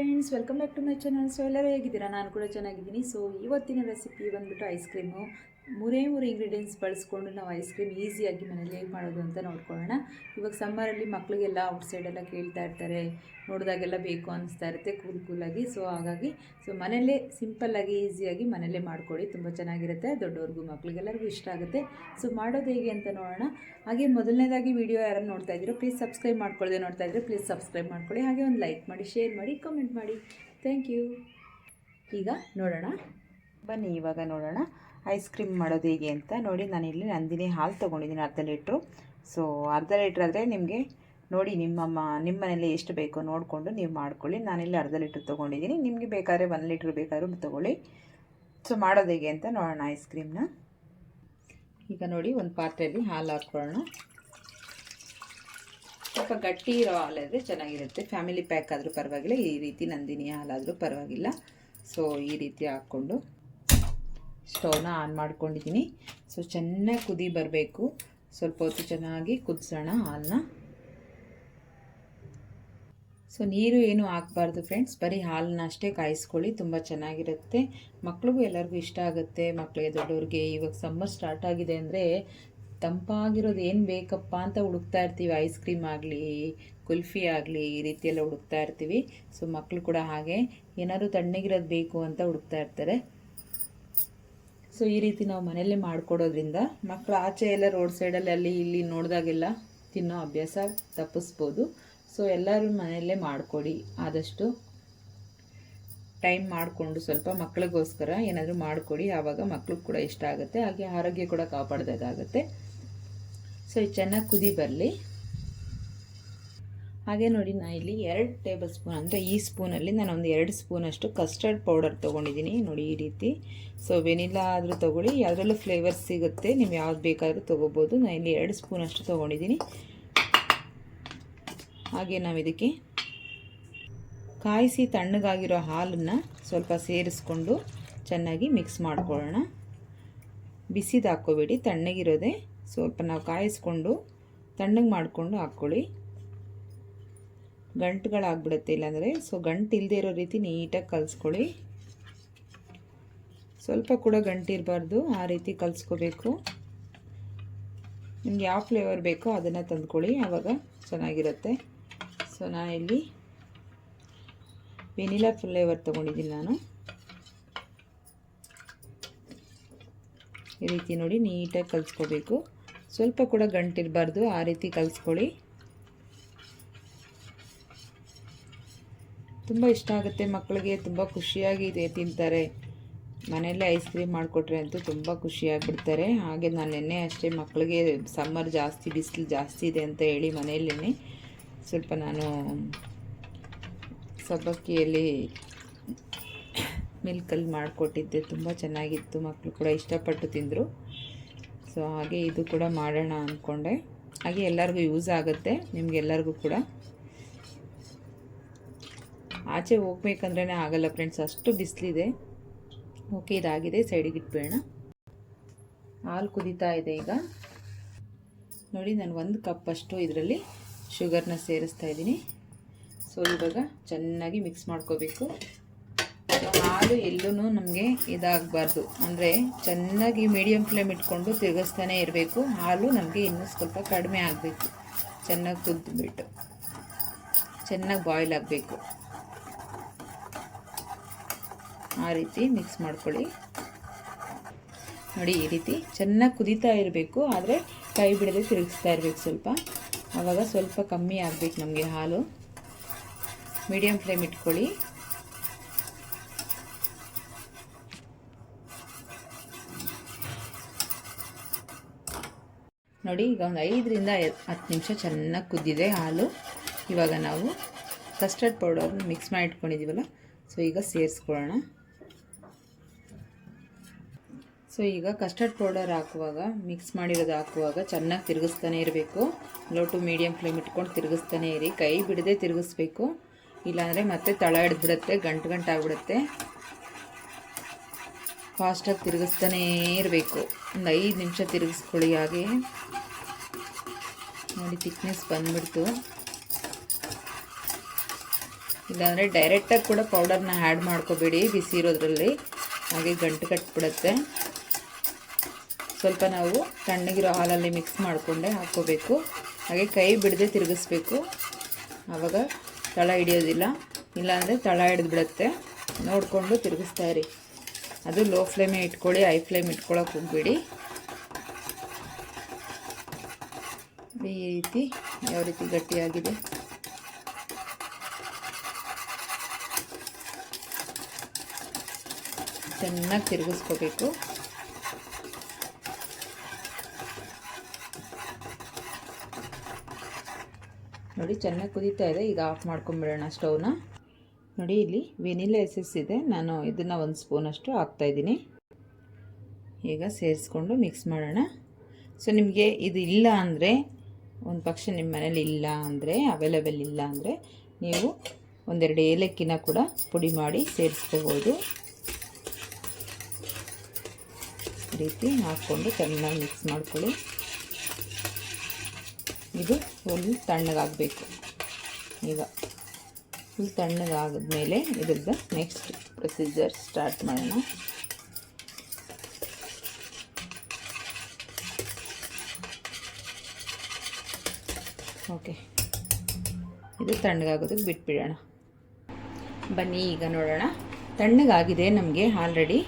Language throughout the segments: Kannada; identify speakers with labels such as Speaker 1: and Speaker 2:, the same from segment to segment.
Speaker 1: Friends welcome back to my channel so ಎಲ್ಲರೂ ಹೇಗಿದ್ದೀರಾ? ನಾನು ಕೂಡ ಚೆನ್ನಾಗಿದ್ದೀನಿ. ಸೊ ಇವತ್ತಿನ ರೆಸಿಪಿ ಬಂದ್ಬಿಟ್ಟು ಐಸ್ ಕ್ರೀಮು ಮೂರೇ ಮೂರು ಇಂಗ್ರೀಡಿಯೆಂಟ್ಸ್ ಬಳಸ್ಕೊಂಡು ನಾವು ಐಸ್ ಕ್ರೀಮ್ ಈಸಿಯಾಗಿ ಮನೇಲಿ ಹೇಗೆ ಮಾಡೋದು ಅಂತ ನೋಡ್ಕೊಳ್ಳೋಣ. ಇವಾಗ ಸಮ್ಮರಲ್ಲಿ ಮಕ್ಕಳಿಗೆಲ್ಲ ಔಟ್ಸೈಡೆಲ್ಲ ಕೇಳ್ತಾ ಇರ್ತಾರೆ, ನೋಡಿದಾಗೆಲ್ಲ ಬೇಕು ಅನ್ನಿಸ್ತಾ ಇರುತ್ತೆ ಕೂಲ್ ಕೂಲಾಗಿ ಸೊ ಹಾಗಾಗಿ ಸೊ ಮನೆಯಲ್ಲೇ ಸಿಂಪಲ್ಲಾಗಿ ಈಸಿಯಾಗಿ ಮನೆಯಲ್ಲೇ ಮಾಡಿಕೊಡಿ ತುಂಬ ಚೆನ್ನಾಗಿರುತ್ತೆ, ದೊಡ್ಡವ್ರಿಗೂ ಮಕ್ಕಳಿಗೆಲ್ಲರಿಗೂ ಇಷ್ಟ ಆಗುತ್ತೆ. ಸೊ ಮಾಡೋದು ಹೇಗೆ ಅಂತ ನೋಡೋಣ. ಹಾಗೆ ಮೊದಲನೇದಾಗಿ ವಿಡಿಯೋ ಯಾರು ನೋಡ್ತಾ ಇದ್ದೀರೋ ಪ್ಲೀಸ್ ಸಬ್ಸ್ಕ್ರೈಬ್ ಮಾಡ್ಕೊಳ್ಳದೆ ನೋಡ್ತಾ ಇದ್ದರೆ ಪ್ಲೀಸ್ ಸಬ್ಸ್ಕ್ರೈಬ್ ಮಾಡ್ಕೊಳ್ಳಿ. ಹಾಗೆ ಒಂದು ಲೈಕ್ ಮಾಡಿ ಶೇರ್ ಮಾಡಿ ಕಮೆಂಟ್ ಮಾಡಿ. ಥ್ಯಾಂಕ್ ಯು ಈಗ ನೋಡೋಣ.
Speaker 2: ಬನ್ನಿ ಇವಾಗ ನೋಡೋಣ. ಐಸ್ ಕ್ರೀಮ್ ಮಾಡೋದು ಹೇಗೆ ಅಂತ ನೋಡಿ, ನಾನಿಲ್ಲಿ ನಂದಿನಿ ಹಾಲು ತೊಗೊಂಡಿದ್ದೀನಿ ಅರ್ಧ ಲೀಟ್ರು. ಸೊ ಅರ್ಧ ಲೀಟ್ರ್ ಆದರೆ ನಿಮಗೆ ನೋಡಿ, ನಿಮ್ಮ ನಿಮ್ಮ ಮನೇಲಿ ಎಷ್ಟು ಬೇಕೋ ನೋಡಿಕೊಂಡು ನೀವು ಮಾಡ್ಕೊಳ್ಳಿ. ನಾನಿಲ್ಲಿ ಅರ್ಧ ಲೀಟ್ರ್ ತೊಗೊಂಡಿದ್ದೀನಿ. ನಿಮಗೆ ಬೇಕಾದ್ರೆ ಒಂದು ಲೀಟ್ರ್ ಬೇಕಾದರೂ ತೊಗೊಳ್ಳಿ. ಸೊ ಮಾಡೋದು ಹೇಗೆ ಅಂತ ನೋಡೋಣ ಐಸ್ ಕ್ರೀಮ್ನ. ಈಗ ನೋಡಿ, ಒಂದು ಪಾತ್ರೆಯಲ್ಲಿ ಹಾಲು ಹಾಕ್ಕೊಳ್ಳೋಣ. ಸ್ವಲ್ಪ ಗಟ್ಟಿ ಇರೋ ಹಾಲಾದರೆ ಚೆನ್ನಾಗಿರುತ್ತೆ. ಫ್ಯಾಮಿಲಿ ಪ್ಯಾಕ್ ಆದರೂ ಪರವಾಗಿಲ್ಲ. ಈ ರೀತಿ ನಂದಿನಿ ಹಾಲಾದರೂ ಪರವಾಗಿಲ್ಲ. ಸೊ ಈ ರೀತಿ ಹಾಕ್ಕೊಂಡು ಸ್ಟವ್ನ ಆನ್ ಮಾಡ್ಕೊಂಡಿದ್ದೀನಿ. ಸೊ, ಚೆನ್ನಾಗಿ ಕುದಿ ಬರಬೇಕು. ಸ್ವಲ್ಪ ಹೊತ್ತು ಚೆನ್ನಾಗಿ ಕುದಿಸೋಣ ಹಾಲನ್ನ ಸೊ, ನೀರು ಏನು ಹಾಕ್ಬಾರ್ದು ಫ್ರೆಂಡ್ಸ್. ಬರೀ ಹಾಲನ್ನ ಅಷ್ಟೇ ಕಾಯಿಸ್ಕೊಳ್ಳಿ. ತುಂಬ ಚೆನ್ನಾಗಿರುತ್ತೆ. ಮಕ್ಳಿಗೂ ಎಲ್ಲರಿಗೂ ಇಷ್ಟ ಆಗುತ್ತೆ. ಮಕ್ಕಳಿಗೆ ದೊಡ್ಡವ್ರಿಗೆ ಇವಾಗ ಸಮ್ಮರ್ ಸ್ಟಾರ್ಟ್ ಆಗಿದೆ ಅಂದರೆ ತಂಪಾಗಿರೋದು ಏನು ಬೇಕಪ್ಪ ಅಂತ ಹುಡುಕ್ತಾ ಇರ್ತೀವಿ. ಐಸ್ ಕ್ರೀಮ್ ಆಗಲಿ, ಕುಲ್ಫಿ ಆಗಲಿ, ಈ ರೀತಿಯೆಲ್ಲ ಹುಡುಕ್ತಾ ಇರ್ತೀವಿ. ಸೊ ಮಕ್ಕಳು ಕೂಡ ಹಾಗೆ. ಏನಾದರೂ ತಣ್ಣಗಿರೋದು ಬೇಕು ಅಂತ ಹುಡುಕ್ತಾ ಇರ್ತಾರೆ. ಸೊ ಈ ರೀತಿ ನಾವು ಮನೆಯಲ್ಲೇ ಮಾಡಿಕೊಡೋದ್ರಿಂದ ಮಕ್ಕಳು ಆಚೆ ಎಲ್ಲ ರೋಡ್ ಸೈಡಲ್ಲಿ ಅಲ್ಲಿ ಇಲ್ಲಿ ನೋಡಿದಾಗೆಲ್ಲ ತಿನ್ನೋ ಅಭ್ಯಾಸ ತಪ್ಪಿಸ್ಬೋದು. ಸೊ ಎಲ್ಲರೂ ಮನೆಯಲ್ಲೇ ಮಾಡಿಕೊಡಿ. ಆದಷ್ಟು ಟೈಮ್ ಮಾಡಿಕೊಂಡು ಸ್ವಲ್ಪ ಮಕ್ಕಳಿಗೋಸ್ಕರ ಏನಾದರೂ ಮಾಡಿಕೊಡಿ. ಆವಾಗ ಮಕ್ಳಿಗೆ ಕೂಡ ಇಷ್ಟ ಆಗುತ್ತೆ. ಹಾಗೆ ಆರೋಗ್ಯ ಕೂಡ ಕಾಪಾಡ್ದಾಗುತ್ತೆ ಸೊ ಚೆನ್ನಾಗಿ ಕುದಿ ಬರಲಿ. ಹಾಗೆ ನೋಡಿ ನಾನು ಇಲ್ಲಿ ಎರಡು ಟೇಬಲ್ ಸ್ಪೂನ್, ಅಂದರೆ ಈ ಸ್ಪೂನಲ್ಲಿ ನಾನು ಒಂದು ಎರಡು ಸ್ಪೂನಷ್ಟು ಕಸ್ಟರ್ಡ್ ಪೌಡರ್ ತೊಗೊಂಡಿದ್ದೀನಿ. ನೋಡಿ, ಈ ರೀತಿ. ಸೊ ವೆನಿಲಾ ಆದರೂ ತೊಗೊಳ್ಳಿ ಯಾವುದ್ರಲ್ಲೂ ಫ್ಲೇವರ್ಸ್ ಸಿಗುತ್ತೆ. ನೀವು ಯಾವ್ದು ಬೇಕಾದರೂ ತೊಗೋಬೋದು. ನಾನು ಇಲ್ಲಿ ಎರಡು ಸ್ಪೂನಷ್ಟು ತೊಗೊಂಡಿದ್ದೀನಿ. ಹಾಗೆ ನಾವು ಇದಕ್ಕೆ ಕಾಯಿಸಿ ತಣ್ಣಗಾಗಿರೋ ಹಾಲನ್ನು ಸ್ವಲ್ಪ ಸೇರಿಸ್ಕೊಂಡು ಚೆನ್ನಾಗಿ ಮಿಕ್ಸ್ ಮಾಡ್ಕೊಳ್ಳೋಣ. ಬಿಸಿದು ಹಾಕ್ಕೋಬೇಡಿ, ತಣ್ಣಗಿರೋದೆ. ಸ್ವಲ್ಪ ನಾವು ಕಾಯಿಸ್ಕೊಂಡು, ತಣ್ಣಗೆ ಮಾಡಿಕೊಂಡು ಹಾಕ್ಕೊಳ್ಳಿ. ಗಂಟುಗಳಾಗ್ಬಿಡುತ್ತೆ ಇಲ್ಲಾಂದರೆ. ಸೊ ಗಂಟು ಇಲ್ಲದೆ ಇರೋ ರೀತಿ ನೀಟಾಗಿ ಕಲಿಸ್ಕೊಳ್ಳಿ. ಸ್ವಲ್ಪ ಕೂಡ ಗಂಟಿರಬಾರ್ದು, ಆ ರೀತಿ ಕಲಿಸ್ಕೋಬೇಕು. ನಿಮ್ಗೆ ಯಾವ ಫ್ಲೇವರ್ ಬೇಕೋ ಅದನ್ನು ತಂದ್ಕೊಳ್ಳಿ ಆವಾಗ ಚೆನ್ನಾಗಿರುತ್ತೆ. ಸೊ ಇಲ್ಲಿ ವೆನಿಲಾ ಫ್ಲೇವರ್ ತೊಗೊಂಡಿದ್ದೀನಿ ನಾನು. ಈ ರೀತಿ ನೋಡಿ ನೀಟಾಗಿ ಕಲಿಸ್ಕೋಬೇಕು. ಸ್ವಲ್ಪ ಕೂಡ ಗಂಟಿರಬಾರ್ದು, ಆ ರೀತಿ ಕಲಿಸ್ಕೊಳ್ಳಿ. ತುಂಬ ಇಷ್ಟ ಆಗುತ್ತೆ ಮಕ್ಕಳಿಗೆ, ತುಂಬ ಖುಷಿಯಾಗಿ ಇದೆ ತಿಂತಾರೆ. ಮನೆಯಲ್ಲೇ ಐಸ್ ಕ್ರೀಮ್ ಮಾಡಿಕೊಟ್ರೆ ಅಂತೂ ತುಂಬ ಖುಷಿಯಾಗಿಬಿಡ್ತಾರೆ. ಹಾಗೆ ನಾನು ನೆನ್ನೆ ಅಷ್ಟೇ ಮಕ್ಕಳಿಗೆ ಸಮ್ಮರ್ ಜಾಸ್ತಿ, ಬಿಸಿಲು ಜಾಸ್ತಿ ಇದೆ ಅಂತ ಹೇಳಿ ಮನೆಯಲ್ಲೇ ಸ್ವಲ್ಪ ನಾನು ಸಬ್ಬಕ್ಕಿಯಲ್ಲಿ ಮಿಲ್ಕಲ್ಲಿ ಮಾಡಿಕೊಟ್ಟಿದ್ದೆ. ತುಂಬ ಚೆನ್ನಾಗಿತ್ತು. ಮಕ್ಕಳು ಕೂಡ ಇಷ್ಟಪಟ್ಟು ತಿಂದರು. ಸೊ ಹಾಗೆ ಇದು ಕೂಡ ಮಾಡೋಣ ಅಂದ್ಕೊಂಡೆ ಹಾಗೆ ಎಲ್ಲರಿಗೂ ಯೂಸ್ ಆಗುತ್ತೆ. ನಿಮಗೆಲ್ಲರಿಗೂ ಕೂಡ. ಆಚೆ ಹೋಗ್ಬೇಕಂದ್ರೇ ಆಗಲ್ಲ ಫ್ರೆಂಡ್ಸ್ ಅಷ್ಟು ಬಿಸಿಲಿದೆ. ಓಕೆ ಇದಾಗಿದೆ ಸೈಡಿಗೆ ಇಟ್ಬೇಡ ಹಾಲು ಕುದೀತಾ ಇದೆ ಈಗ. ನೋಡಿ, ನಾನು ಒಂದು ಕಪ್ಪಷ್ಟು ಇದರಲ್ಲಿ ಶುಗರ್ನ ಸೇರಿಸ್ತಾ ಇದ್ದೀನಿ. ಸೊ ಇವಾಗ ಚೆನ್ನಾಗಿ ಮಿಕ್ಸ್ ಮಾಡ್ಕೋಬೇಕು. ಹಾಲು ಎಲ್ಲೂ ನಮಗೆ ಇದಾಗಬಾರ್ದು. ಅಂದರೆ ಚೆನ್ನಾಗಿ ಮೀಡಿಯಮ್ ಫ್ಲೇಮ್ ಇಟ್ಕೊಂಡು ತಿರುಗಿಸ್ತಾನೆ ಇರಬೇಕು. ಹಾಲು ನಮಗೆ ಇನ್ನೂ ಸ್ವಲ್ಪ ಕಡಿಮೆ ಆಗಬೇಕು. ಚೆನ್ನಾಗಿ ಕುದ್ದುಬಿಟ್ಟು ಚೆನ್ನಾಗಿ ಬಾಯ್ಲ್ ಆಗಬೇಕು. ಆ ರೀತಿ ಮಿಕ್ಸ್ ಮಾಡ್ಕೊಳ್ಳಿ. ನೋಡಿ ಈ ರೀತಿ ಚೆನ್ನಾಗಿ ಕುದೀತಾ ಇರಬೇಕು, ಆದರೆ ಕೈ ಬಿಡದೆ ತಿರುಗಿಸ್ತಾ ಇರಬೇಕು ಸ್ವಲ್ಪ. ಆವಾಗ ಸ್ವಲ್ಪ ಕಮ್ಮಿ ಆಗಬೇಕು ನಮಗೆ ಹಾಲು. ಮೀಡಿಯಮ್ ಫ್ಲೇಮ್ ಇಟ್ಕೊಳ್ಳಿ. ನೋಡಿ ಈಗ ಒಂದು ಐದರಿಂದ ಹತ್ತು ನಿಮಿಷ ಚೆನ್ನಾಗಿ ಕುದ್ದಿದೆ ಹಾಲು. ಇವಾಗ ನಾವು ಕಸ್ಟರ್ಡ್ ಪೌಡರ್ನ ಮಿಕ್ಸ್ ಮಾಡಿ ಇಟ್ಕೊಂಡಿದ್ದೀವಲ್ಲ ಸೊ ಈಗ ಸೇರಿಸ್ಕೊಳ್ಳೋಣ. ಸೊ ಈಗ ಕಸ್ಟರ್ಡ್ ಪೌಡರ್ ಹಾಕುವಾಗ ಮಿಕ್ಸ್ ಮಾಡಿರೋದು ಹಾಕುವಾಗ ಚೆನ್ನಾಗಿ ತಿರುಗಿಸ್ತಾನೆ ಇರಬೇಕು. ಲೋ ಟು ಮೀಡಿಯಮ್ ಫ್ಲೇಮ್ ಇಟ್ಕೊಂಡು ತಿರುಗಿಸ್ತಾನೆ ಇರಿ. ಕೈ ಬಿಡದೆ ತಿರುಗಿಸ್ಬೇಕು. ಇಲ್ಲಾಂದರೆ ಮತ್ತೆ ತಳ ಹಿಡಿದ್ಬಿಡುತ್ತೆ, ಗಂಟು ಗಂಟು ಆಗಿಬಿಡುತ್ತೆ. ಫಾಸ್ಟಾಗಿ ತಿರುಗಿಸ್ತಾನೇ ಇರಬೇಕು. ಒಂದು ಐದು ನಿಮಿಷ ತಿರುಗಿಸ್ಕೊಳ್ಳಿ ಹಾಗೆ. ನೋಡಿ ತಿಕ್ನೆಸ್ ಬಂದ್ಬಿಡ್ತು. ಇಲ್ಲಾಂದರೆ ಡೈರೆಕ್ಟಾಗಿ ಕೂಡ ಪೌಡರ್ನ ಆ್ಯಡ್ ಮಾಡ್ಕೋಬೇಡಿ ಬಿಸಿ ಇರೋದ್ರಲ್ಲಿ. ಹಾಗೆ ಗಂಟು ಕಟ್ಬಿಡುತ್ತೆ. ಸ್ವಲ್ಪ ನಾವು ತಣ್ಣಗಿರೋ ಹಾಲಲ್ಲಿ ಮಿಕ್ಸ್ ಮಾಡಿಕೊಂಡೆ ಹಾಕ್ಕೋಬೇಕು. ಹಾಗೆ ಕೈ ಬಿಡದೆ ತಿರುಗಿಸ್ಬೇಕು. ಆವಾಗ ತಳ ಹಿಡಿಯೋದಿಲ್ಲ. ಇಲ್ಲಾಂದರೆ ತಳ ಹಿಡಿದು ಬಿಡುತ್ತೆ ನೋಡಿಕೊಂಡು ತಿರುಗಿಸ್ತಾ ಇರಿ. ಅದು ಲೋ ಫ್ಲೇಮೇ ಇಟ್ಕೊಳ್ಳಿ ಹೈ ಫ್ಲೇಮ್ ಇಟ್ಕೊಳ್ಳೋಕೆ ಹೋಗಬೇಡಿ. ಈ ರೀತಿ ಯಾವ ರೀತಿ ಗಟ್ಟಿಯಾಗಿದೆ. ಚೆನ್ನಾಗಿ ತಿರುಗಿಸ್ಕೋಬೇಕು. ನೋಡಿ, ಚೆನ್ನಾಗಿ ಕುದೀತಾ ಇದೆ. ಈಗ ಆಫ್ ಮಾಡ್ಕೊಂಬಿಡೋಣ ಸ್ಟವ್ನ ನೋಡಿ, ಇಲ್ಲಿ ವೆನಿಲಾ ಎಸೆಸ್ ಇದೆ. ನಾನು ಇದನ್ನು ಒಂದು ಸ್ಪೂನಷ್ಟು ಹಾಕ್ತಾಯಿದ್ದೀನಿ ಈಗ ಸೇರಿಸ್ಕೊಂಡು ಮಿಕ್ಸ್ ಮಾಡೋಣ. ಸೊ ನಿಮಗೆ ಇದು ಇಲ್ಲ ಅಂದರೆ, ಒಂದು ಪಕ್ಷ ನಿಮ್ಮ ಮನೇಲಿ ಇಲ್ಲ ಅಂದರೆ ಅವೈಲೇಬಲ್ ಇಲ್ಲ ಅಂದರೆ, ನೀವು ಒಂದೆರಡು ಏಲಕ್ಕಿನ ಕೂಡ ಪುಡಿ ಮಾಡಿ ಸೇರಿಸ್ಕೋಬೋದು. ರೀತಿ ಹಾಕ್ಕೊಂಡು ಚೆನ್ನಾಗಿ ಮಿಕ್ಸ್ ಮಾಡ್ಕೊಳ್ಳಿ. ಇದು ಫುಲ್ ತಣ್ಣಗಾಗಬೇಕು. ಈಗ ಫುಲ್ ತಣ್ಣಗಾದ್ಮೇಲೆ ಇದ್ರದ್ದು ನೆಕ್ಸ್ಟ್ ಪ್ರೊಸೀಜರ್ ಸ್ಟಾರ್ಟ್ ಮಾಡೋಣ. ಓಕೆ ಇದು ತಣ್ಣಗಾಗೋದಕ್ಕೆ ಬಿಟ್ಬಿಡೋಣ. ಬನ್ನಿ, ಈಗ ನೋಡೋಣ. ತಣ್ಣಗಾಗಿದೆ ನಮಗೆ ಆಲ್ರೆಡಿ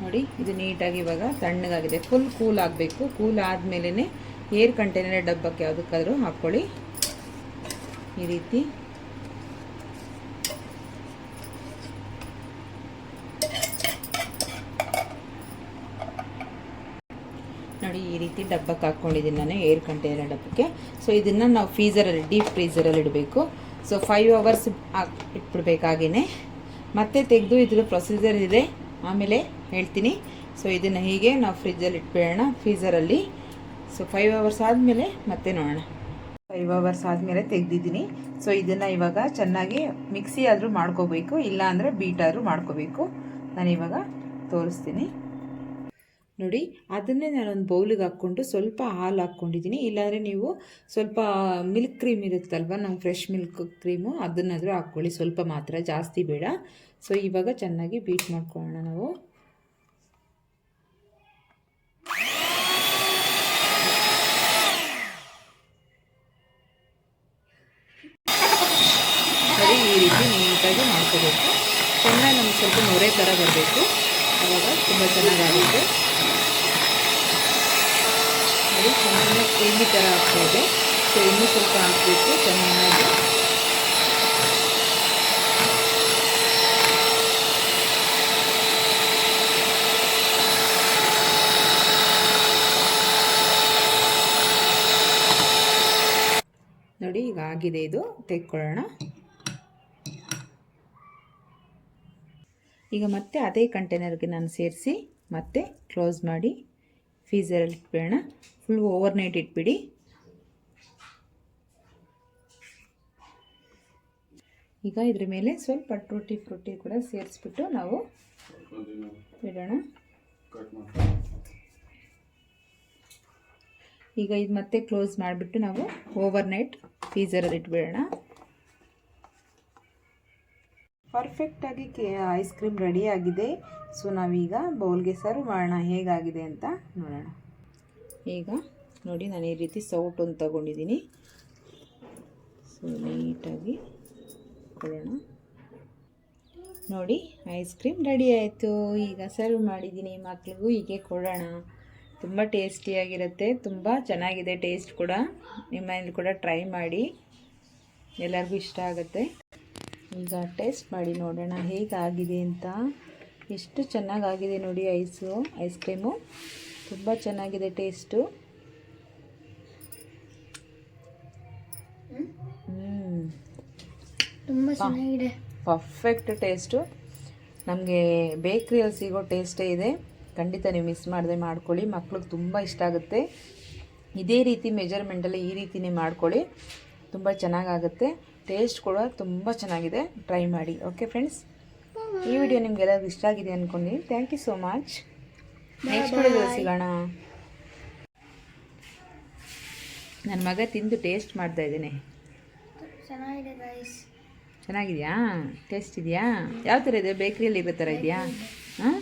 Speaker 2: ನೋಡಿ, ಇದು ನೀಟಾಗಿ ಇವಾಗ ತಣ್ಣಗಾಗಿದೆ. ಫುಲ್ ಕೂಲ್ ಆಗಬೇಕು. ಕೂಲ್ ಆದಮೇಲೆ ಏರ್ ಕಂಟೈನರ್ ಡಬ್ಬಕ್ಕೆ ಯಾವುದಕ್ಕಾದರೂ ಹಾಕ್ಕೊಳ್ಳಿ ಈ ರೀತಿ. ನೋಡಿ, ಈ ರೀತಿ ಡಬ್ಬಕ್ಕೆ ಹಾಕ್ಕೊಂಡಿದ್ದೀನಿ ನಾನು ಏರ್ ಕಂಟೈನರ್ ಡಬ್ಬಕ್ಕೆ. ಸೊ ಇದನ್ನು ನಾವು ಫ್ರೀಸರಲ್ಲಿ ಡೀಪ್ ಫ್ರೀಸರಲ್ಲಿ ಇಡಬೇಕು. ಸೊ ಫೈವ್ ಅವರ್ಸ್ ಇಟ್ಬಿಡ್ಬೇಕಾಗೇ ಮತ್ತೆ ತೆಗೆದು ಇದ್ರ ಪ್ರೊಸೀಜರ್ ಇದೆ. ಆಮೇಲೆ ಹೇಳ್ತೀನಿ. ಸೊ ಇದನ್ನು ಹೀಗೆ ನಾವು ಫ್ರಿಜ್ಜಲ್ಲಿ ಇಟ್ಬಿಡೋಣ. ಫ್ರೀಸರಲ್ಲಿ ಸೊ ಫೈವ್ ಅವರ್ಸ್ ಆದಮೇಲೆ ಮತ್ತೆ ನೋಡೋಣ. ಫೈವ್ ಅವರ್ಸ್ ಆದಮೇಲೆ ತೆಗೆದಿದ್ದೀನಿ. ಸೊ ಇದನ್ನು ಇವಾಗ ಚೆನ್ನಾಗಿ ಮಿಕ್ಸಿ ಆದರೂ ಮಾಡ್ಕೋಬೇಕು. ಇಲ್ಲ ಅಂದರೆ ಬೀಟಾದರೂ ಮಾಡ್ಕೋಬೇಕು. ನಾನು ಇವಾಗ ತೋರಿಸ್ತೀನಿ. ನೋಡಿ, ಅದನ್ನೇ ನಾನೊಂದು ಬೌಲಿಗೆ ಹಾಕ್ಕೊಂಡು ಸ್ವಲ್ಪ ಹಾಲು ಹಾಕ್ಕೊಂಡಿದ್ದೀನಿ. ಇಲ್ಲಾಂದರೆ ನೀವು ಸ್ವಲ್ಪ ಮಿಲ್ಕ್ ಕ್ರೀಮ್ ಇರುತ್ತಲ್ವ ನಮ್ಮ ಫ್ರೆಶ್ ಮಿಲ್ಕ್ ಕ್ರೀಮು ಅದನ್ನಾದರೂ ಹಾಕ್ಕೊಳ್ಳಿ. ಸ್ವಲ್ಪ ಮಾತ್ರ ಜಾಸ್ತಿ ಬೇಡ. ಸೊ ಇವಾಗ ಚೆನ್ನಾಗಿ ಬೀಟ್ ಮಾಡ್ಕೊಳ್ಳೋಣ ನಾವು. ಸರಿ, ಈ ರೀತಿ ನೀಟಾಗಿ ಮಾಡ್ಕೋಬೇಕು. ಚೆನ್ನಾಗಿ ನಮ್ಗೆ ಸ್ವಲ್ಪ ನೊರೆ ಥರ ಬರಬೇಕು. ಆವಾಗ ತುಂಬ ಚೆನ್ನಾಗಾಗುತ್ತೆ. ಅದು ಚೆನ್ನಾಗಿ ಕ್ರೀಮಿ ಥರ ಆಗ್ತಾ ಇದೆ. ಸೊ ಇನ್ನೂ ಸ್ವಲ್ಪ ಹಾಕಬೇಕು. ಚೆನ್ನಾಗಿ ನೋಡಿ ಈಗ ಆಗಿದೆ ಇದು. ತೆಕ್ಕೊಳ್ಳೋಣ. ಈಗ ಮತ್ತೆ ಅದೇ ಕಂಟೈನರ್ಗೆ ನಾನು ಸೇರಿಸಿ ಮತ್ತೆ ಕ್ಲೋಸ್ ಮಾಡಿ ಫೀಸರಲ್ಲಿ ಇಟ್ಬಿಡೋಣ. ಫುಲ್ ಓವರ್ ನೈಟ್ ಇಟ್ಬಿಡಿ. ಈಗ ಇದ್ರ ಮೇಲೆ ಸ್ವಲ್ಪ ಟ್ರೂಟಿ ಫ್ರೂಟಿ ಕೂಡ ಸೇರಿಸ್ಬಿಟ್ಟು ನಾವು ಇಡೋಣ. ಈಗ ಇದು ಮತ್ತೆ ಕ್ಲೋಸ್ ಮಾಡಿಬಿಟ್ಟು ನಾವು ಓವರ್ ನೈಟ್ ಫ್ರೀಸರಲ್ಲಿ ಇಟ್ಬಿಡೋಣ. ಪರ್ಫೆಕ್ಟಾಗಿ ಕೇ ಐಸ್ ಕ್ರೀಮ್ ರೆಡಿ ಆಗಿದೆ. ಸೊ ನಾವೀಗ ಬೌಲ್ಗೆ ಸರ್ವ್ ಮಾಡೋಣ. ಹೇಗಾಗಿದೆ ಅಂತ ನೋಡೋಣ. ಈಗ ನೋಡಿ ನಾನು ಈ ರೀತಿ ಸೌಟ್ ಒಂದು ತಗೊಂಡಿದ್ದೀನಿ. ಸೊ ನೀಟಾಗಿ ಕೊಡೋಣ ನೋಡಿ ಐಸ್ ಕ್ರೀಮ್ ರೆಡಿ ಆಯಿತು. ಈಗ ಸರ್ವ್ ಮಾಡಿದ್ದೀನಿ ಮಕ್ಳಿಗೂ. ಹೀಗೆ ಕೊಡೋಣ. ತುಂಬ ಟೇಸ್ಟಿಯಾಗಿರುತ್ತೆ ತುಂಬ ಚೆನ್ನಾಗಿದೆ ಟೇಸ್ಟ್ ಕೂಡ. ನಿಮ್ಮ ಮನೇಲಿ ಕೂಡ ಟ್ರೈ ಮಾಡಿ. ಎಲ್ಲರಿಗೂ ಇಷ್ಟ ಆಗುತ್ತೆ. ಈಗ ಟೇಸ್ಟ್ ಮಾಡಿ ನೋಡೋಣ ಹೇಗಾಗಿದೆ ಅಂತ. ಎಷ್ಟು ಚೆನ್ನಾಗಾಗಿದೆ ನೋಡಿ ಐಸು ಐಸ್ ಕ್ರೀಮು ತುಂಬ ಚೆನ್ನಾಗಿದೆ ಟೇಸ್ಟು
Speaker 3: ತುಂಬ ಚೆನ್ನಾಗಿದೆ.
Speaker 2: ಪರ್ಫೆಕ್ಟ್ ಟೇಸ್ಟು ನಮಗೆ ಬೇಕ್ರಿಯಲ್ಲಿ ಸಿಗೋ ಟೇಸ್ಟೇ ಇದೆ. ಖಂಡಿತ ನೀವು ಮಿಸ್ ಮಾಡದೆ ಮಾಡ್ಕೊಳ್ಳಿ. ಮಕ್ಳಿಗೆ ತುಂಬ ಇಷ್ಟ ಆಗುತ್ತೆ. ಇದೇ ರೀತಿ ಮೆಜರ್ಮೆಂಟಲ್ಲಿ ಈ ರೀತಿನೇ ಮಾಡ್ಕೊಳ್ಳಿ. ತುಂಬ ಚೆನ್ನಾಗಾಗುತ್ತೆ. ಟೇಸ್ಟ್ ಕೂಡ ತುಂಬ ಚೆನ್ನಾಗಿದೆ. ಟ್ರೈ ಮಾಡಿ. ಓಕೆ ಫ್ರೆಂಡ್ಸ್ ಈ ವಿಡಿಯೋ ನಿಮ್ಗೆಲ್ಲರಿಗೂ ಇಷ್ಟ ಆಗಿದೆ ಅಂದ್ಕೊಂಡಿದ್ದೀನಿ thank you so much next ವಿಡಿಯೋದಲ್ಲಿ ಸಿಗೋಣ. ನನ್ನ ಮಗ ತಿಂದು ಟೇಸ್ಟ್ ಮಾಡ್ತಾ ಇದ್ದೀನಿ. ಚೆನ್ನಾಗಿದೆಯಾ? ಟೇಸ್ಟ್ ಇದೆಯಾ? ಯಾವ ಥರ ಇದೆ? ಬೇಕ್ರಿಯಲ್ಲಿ ಇರೋ ಥರ ಇದೆಯಾ? ಹಾಂ?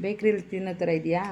Speaker 2: ಬೇಕ್ರಿಲಿ ತಿನ್ನೋ ಥರ ಇದೆಯಾ?